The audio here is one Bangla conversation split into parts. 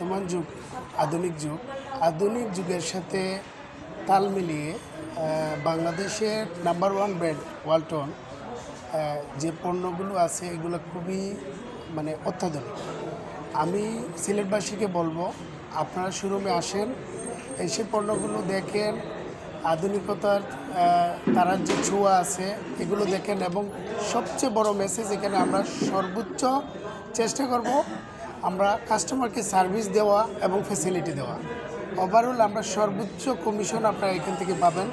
বর্তমান যুগ, আধুনিক যুগ। আধুনিক যুগের সাথে তাল মিলিয়ে বাংলাদেশের নাম্বার ওয়ান ব্র্যান্ড ওয়ালটন যে পণ্যগুলো আছে এগুলো খুবই মানে অত্যাধুনিক। আমি সিলেটবাসীকে বলব, আপনারা শোরুমে আসেন, এসে পণ্যগুলো দেখেন, আধুনিকতার তারার যে ছোঁয়া আছে এগুলো দেখেন এবং সবচেয়ে বড় মেসেজ এখানে আমরা সর্বোচ্চ চেষ্টা করব আমরা কাস্টমারকে সার্ভিস দেওয়া এবং ফেসিলিটি দেওয়া। ওভারঅল আমরা সর্বোচ্চ কমিশন আপনারা এখান থেকে পাবেন।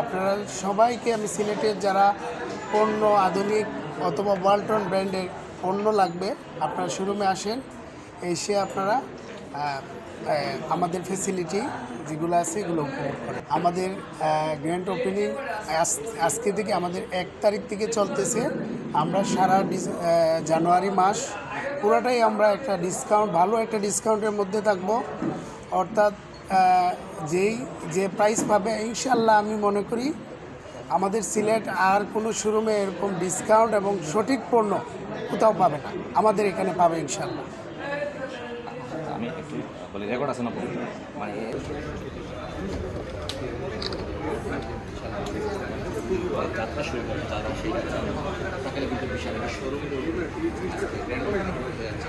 আপনারা সবাইকে আমি সিলেটের যারা পণ্য আধুনিক অথবা ওয়ালটন ব্র্যান্ডের পণ্য লাগবে, আপনারা শোরুমে আসেন, এসে আপনারা আমাদের ফেসিলিটি যেগুলো আছে এগুলো উপভোগ করেন। আমাদের গ্র্যান্ড ওপেনিং আজকে থেকে আমাদের এক তারিখ থেকে চলতেছে। আমরা সারা জানুয়ারি মাস পুরোটাই আমরা একটা ডিসকাউন্ট ভালো একটা ডিসকাউন্টের মধ্যে থাকব। অর্থাৎ যেই যে প্রাইস পাবে ইনশাল্লাহ আমি মনে করি আমাদের সিলেট আর কোনো শোরুমে এরকম ডিসকাউন্ট এবং সঠিক পণ্য কোথাও পাবে না। আমাদের এখানে পাবে ইনশাল্লাহ আমি একটু বলি রেকর্ড আছে না মানে যাত্রা শুরু করে তারা সেই সকালে কিন্তু বিশাল শোরুম গ্র্যান্ড ওপেনিং হতে যাচ্ছে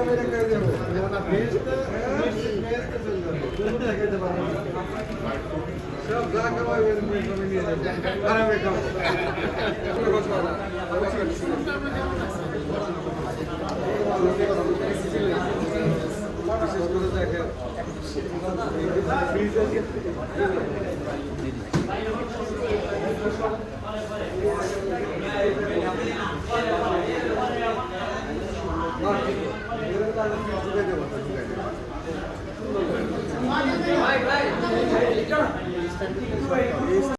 ಮೇಲೆ ಕರೆದೆವು ಇವನ ಬೇಸ್ತ ಬೇಸ್ತ ತೆಗೆದು ಬರಬೇಕು バイバイ!